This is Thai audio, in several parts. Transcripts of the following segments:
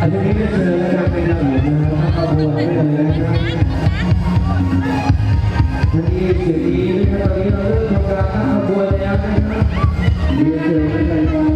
อันนี้ก็เจอแล้วกันเป็นระเบียบนะครับขบวนไม่เลยนะครับวันนี้เสียงดีนะครับตอนนี้เราเริ่มทำการขบวนแล้วนะครับเรียนเจอกันนะครับ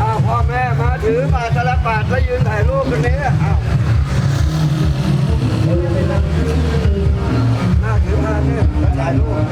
อาพ่อแม่มาถือมาสลับปาดแล้วยืนถ่ายรูปกันนี้อ้าวน่าถือมาเนี่ยถ่ายรูป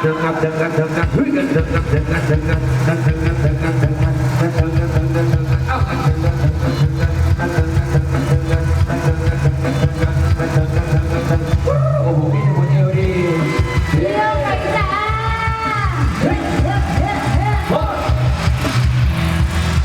เถิงงับเถิงงับเถิงงับเฮ้ยเถิงงับเถิงงับเถิงงับเถิงงับเถิงงับ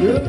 Yeah.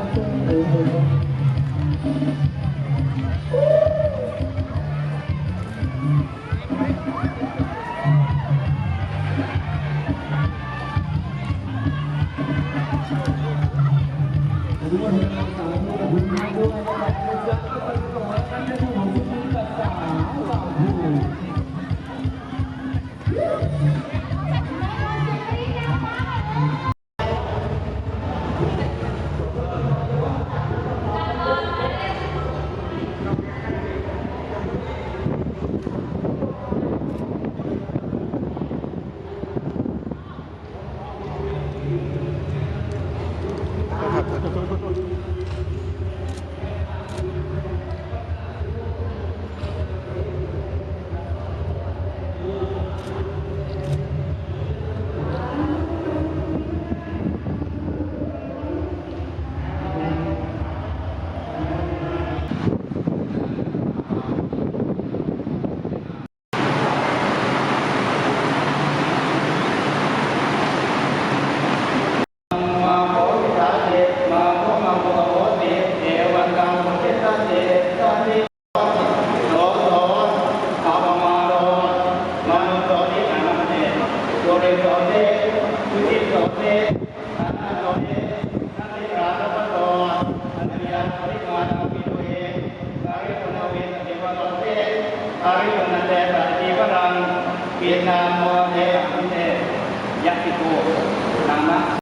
วิวนาเตตีวรังเวียดนามโมเนอัมเนยักติโกนามะ